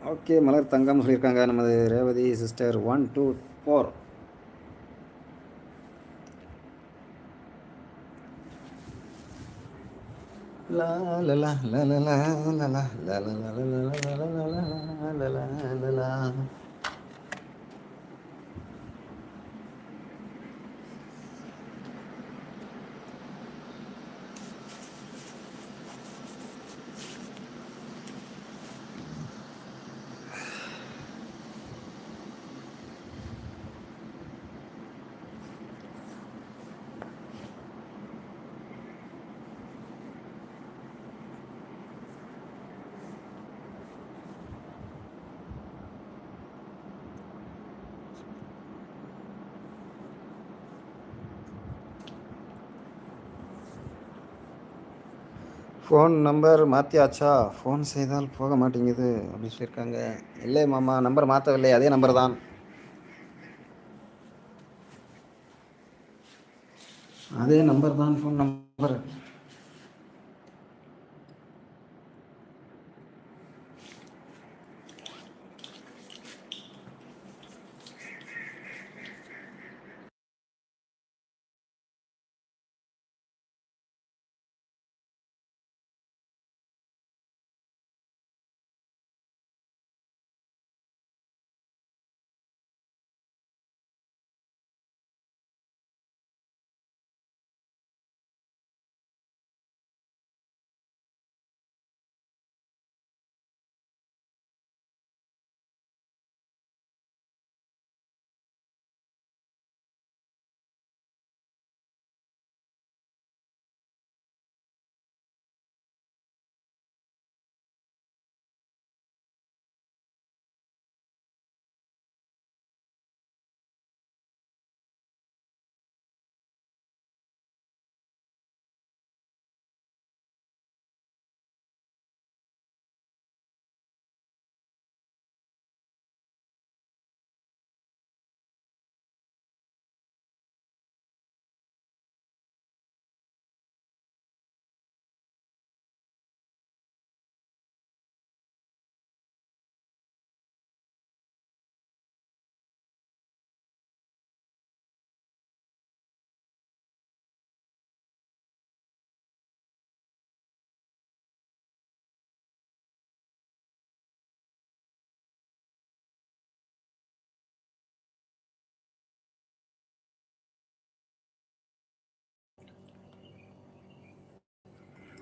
Okay மலர் தங்கம் சொல்லியிருக்காங்க நமது Revathi sister one two four லா லா லா லா ஃபோன் நம்பர் மாற்றியாச்சா ஃபோன் செய்தால் போக மாட்டேங்குது அப்படின்னு சொல்லியிருக்காங்க. இல்லை மாமா நம்பர் மாற்றவில்லை அதே நம்பர் தான். அதே நம்பர் தான் phone number.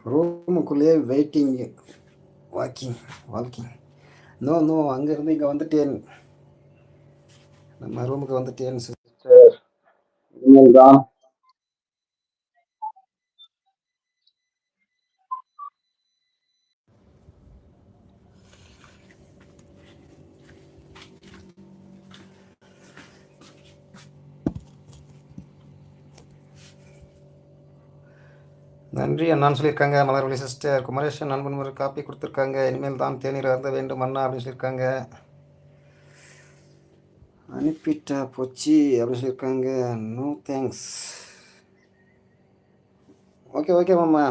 ரூமுக்குள்ளேயே waiting walking walking no no அங்கேருந்து இங்கே வந்துட்டேன். நம்ம ரூமுக்கு வந்துட்டேன் சிஸ்டர் இனிமேல் தான் நன்றி அண்ணான்னு சொல்லியிருக்காங்க. மலர்வழி சிஸ்டர் குமரேஷன் நண்பன் ஒரு காப்பி கொடுத்துருக்காங்க. இனிமேல் தான் தேநீர் அருந்த வேண்டும் அண்ணா அப்படின்னு சொல்லியிருக்காங்க. அனுப்பிட்டா போச்சு அப்படின்னு சொல்லியிருக்காங்க. நோ தேங்க்ஸ் ஓகே ஓகே மாமா.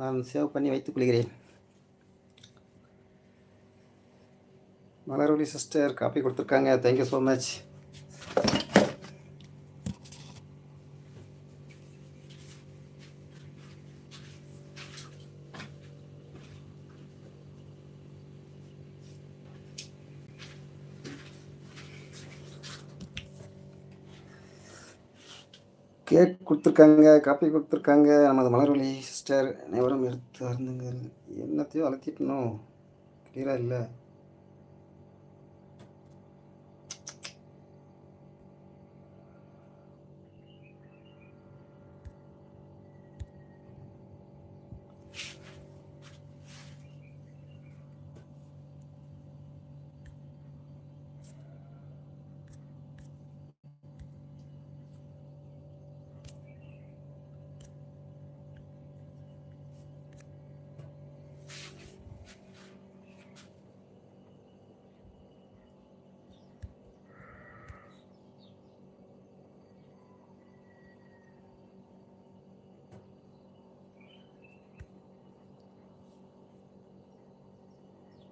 நான் சேவ் பண்ணி வைத்துக் கொள்கிறேன். மலர்வழி சிஸ்டர் காப்பி கொடுத்துருக்காங்க. Thank you so much cake கொடுத்துருக்காங்க காப்பி கொடுத்துருக்காங்க. நமது மலர்வழி சிஸ்டர் அனைவரும் எடுத்து அருந்துங்கள். என்னத்தையும் அழுத்திட்டணும் கிளியராக இல்லை.